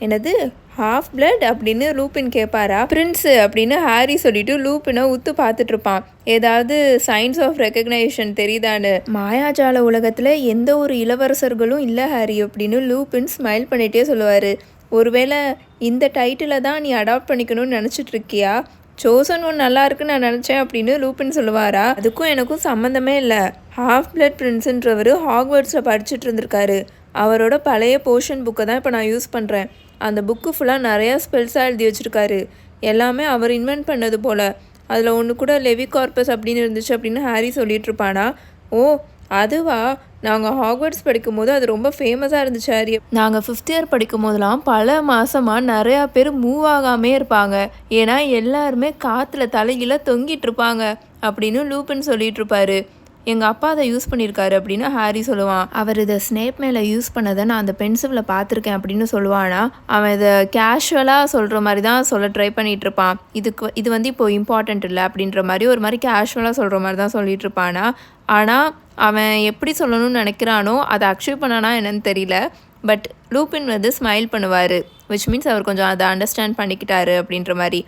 என்னது? ஹாஃப் பிளட் அப்படின்னு லூப்பின் கேட்பாரா பிரின்ஸு அப்படின்னு ஹாரி சொல்லிட்டு லூப்பினை உத்து பார்த்துட்டு இருப்பான் ஏதாவது சயின்ஸ் ஆஃப் ரெக்கக்னைசேஷன் தெரியுதான்னு. மாயாஜால உலகத்தில் எந்த ஒரு இளவரசர்களும் இல்லை ஹாரி அப்படின்னு லூப்பின் ஸ்மைல் பண்ணிகிட்டே சொல்லுவார். ஒருவேளை இந்த டைட்டிலை தான் நீ அடாப்ட் பண்ணிக்கணும்னு நினச்சிட்டு இருக்கியா? சோசன் ஒன் நல்லா இருக்குன்னு நான் நினச்சேன் அப்படின்னு லூப்பின் சொல்லுவாரா? அதுக்கும் எனக்கும் சம்மந்தமே இல்லை. ஹாஃப் பிளட் பிரின்ஸுன்றவர் ஹாக்வர்ட்ஸில் படிச்சுட்டு இருந்திருக்காரு. அவரோட பழைய போர்ஷன் புக்கை தான் இப்போ நான் யூஸ் பண்ணுறேன் அந்த புக்கு ஃபுல்லாக நிறையா ஸ்பெல்ஸாக எழுதி வச்சுருக்காரு. எல்லாமே அவர் இன்வென்ட் பண்ணது போல். அதில் ஒன்று கூட லெவி கார்பஸ் அப்படின்னு இருந்துச்சு அப்படின்னு ஹாரி சொல்லிட்டு இருப்பானா? ஓ அதுவா நாங்கள் ஹாக்வர்ட்ஸ் படிக்கும் போது அது ரொம்ப ஃபேமஸாக இருந்துச்சு ஹாரி நாங்கள் ஃபிஃப்த் இயர் படிக்கும் போதெல்லாம் பல மாதமாக நிறையா பேர் மூவ் ஆகாமே இருப்பாங்க. ஏன்னா எல்லாருமே காற்றுல தலையில தொங்கிட்டு இருப்பாங்க அப்படின்னு லூப்புன்னு சொல்லிட்டு இருப்பாரு. எங்கள் அப்பா அதை யூஸ் பண்ணியிருக்காரு அப்படின்னு ஹாரி சொல்லுவான். அவர் இதை ஸ்னேப் மேலே யூஸ் பண்ணதை நான் அந்த பென்சிலில் பார்த்துருக்கேன் அப்படின்னு சொல்லுவானா அவன் இதை கேஷுவலாக சொல்கிற மாதிரி தான் சொல்ல ட்ரை பண்ணிகிட்டு இருப்பான். இதுக்கு இது வந்து இப்போ இம்பார்ட்டண்ட் இல்லை அப்படின்ற மாதிரி ஒரு மாதிரி கேஷுவலாக சொல்கிற மாதிரி தான் சொல்லிட்டு இருப்பானா. ஆனால் அவன் எப்படி சொல்லணும்னு நினைக்கிறானோ அதை அக்சீவ் பண்ணானா என்னன்னு தெரியல. பட் லூப்பின் வந்து ஸ்மைல் பண்ணுவார் விச் மீன்ஸ் அவர் கொஞ்சம் அதை அண்டர்ஸ்டாண்ட் பண்ணிக்கிட்டாரு அப்படின்ற மாதிரி.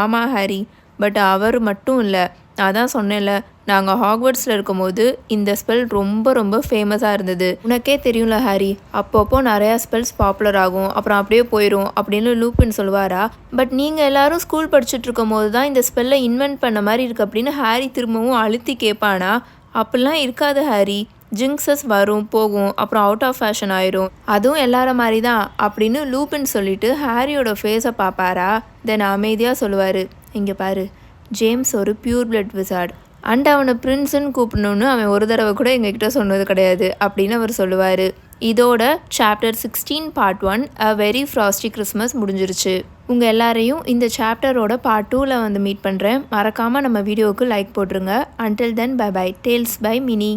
ஆமாம் ஹரி பட் அவர் மட்டும் இல்லை. அதான் சொன்னேன்ல நாங்கள் ஹாக்வர்ட்ஸில் இருக்கும்போது இந்த ஸ்பெல் ரொம்ப ரொம்ப ஃபேமஸாக இருந்தது. உனக்கே தெரியும்ல ஹாரி அப்பப்போ நிறையா ஸ்பெல்ஸ் பாப்புலர் ஆகும் அப்புறம் அப்படியே போயிடும் அப்படின்னு லூப்பின் சொல்லுவாரா? பட் நீங்கள் எல்லாரும் ஸ்கூல் படிச்சுட்டு இருக்கும் போது தான் இந்த ஸ்பெல்லை இன்வென்ட் பண்ண மாதிரி இருக்கு அப்படின்னு ஹாரி திரும்பவும் அழுத்தி கேட்பானா? அப்படிலாம் இருக்காது ஹாரி. ஜிங்ஸஸ் வரும் போகும் அப்புறம் அவுட் ஆஃப் ஃபேஷன் ஆயிரும். அதுவும் எல்லார மாதிரி தான் அப்படின்னு லூப்பின் சொல்லிட்டு ஹாரியோட ஃபேஸை பார்ப்பாரா? தென் அமைதியாக சொல்லுவார். இங்கே பாரு ஜேம்ஸ் ஒரு பியூர் பிளட் விசார்ட். அண்ட் அவனை பிரின்ஸுன்னு கூப்பிடணுன்னு அவன் ஒரு தடவை கூட எங்ககிட்ட சொன்னது கிடையாது அப்படின்னு அவர் சொல்லுவார். இதோட chapter sixteen part one a very frosty Christmas முடிஞ்சிருச்சு. உங்கள் எல்லாரையும் இந்த சாப்டரோட பார்ட் டூவில் வந்து மீட் பண்ணுறேன் மறக்காமல் நம்ம வீடியோவுக்கு லைக் போட்டுருங்க. Until then bye bye tales by Mini